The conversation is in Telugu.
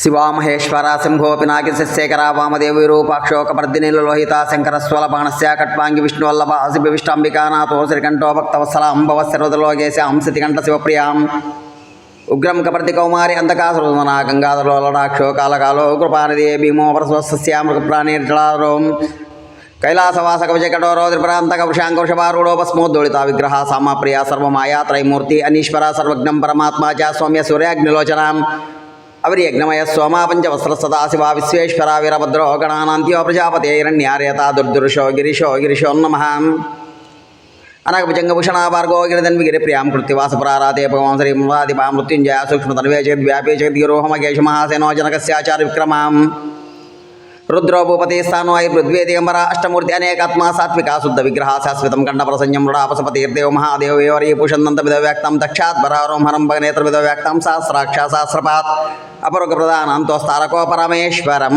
శివామహేశ్వర శంభో పినాకి శశేఖర వామదేవ విరూపాక్షోకపర్దినిల లోహిత శంకర స్వలపాణస్య కట్వాంగి విష్ణువల్లభ అసిభివిష్టాంబికానాథో శ్రీకంఠో భక్తవత్సల అంబవ సర్వదలోకేశ హంసతికంఠ శివప్రియాం ఉగ్రం కపర్తి కౌమారి అంతకాసురుదన గంగాధరోలడాక్షో కాలకాలో కృపానిదే భీమో పరస్వస్యామృగ ప్రాణీర్జలారోం కైలాసవాస కవచకటోరో త్రిపురాంతక వృషాంకుషపారూఢోపస్మోద్దోళిత విగ్రహ సామప్రియ సర్వమాయా త్రైమూర్తి అనీశ్వర సర్వజ్ఞం పరమాత్మా చ సౌమ్య సూర్యాగ్నిలోచనాం. అవరియజ్ఞమయ సోమా పంచవస్త్ర సదాశివ విశ్వేశ్వర వీరభద్రో గణానాంత్యో ప్రజాపతి హిరణ్యార్యత దుర్దురుషో గిరిశో గిరిశో నమ అనగభుజంగభూషణ భార్గో గిరిధన్వి గిరిప్రియాం కృత్తివాస ప్రారాతే భగవాన్ శ్రీ మృదాదిపా మృత్యుంజయ రుద్రోభూపతి చేద్ వ్యాపే జగద్గిరోహమకేశ అష్టమూర్తి అనేకాత్మా సాత్విక శుద్ధ విగ్రహ శాశ్వతం కంఠప్రసంజం మృడాపసపతిర్దేవ మహాదేవ వివరీ పూషన్నంత విధ వ్యాక్తం దక్షాత్ బరారోం హరం భగనేత్ర విధ వ్యాక్తం సహస్రాక్ష సహస్రపాత్ అపరోగ ప్రధానంతో స్థారకో పరమేశ్వరం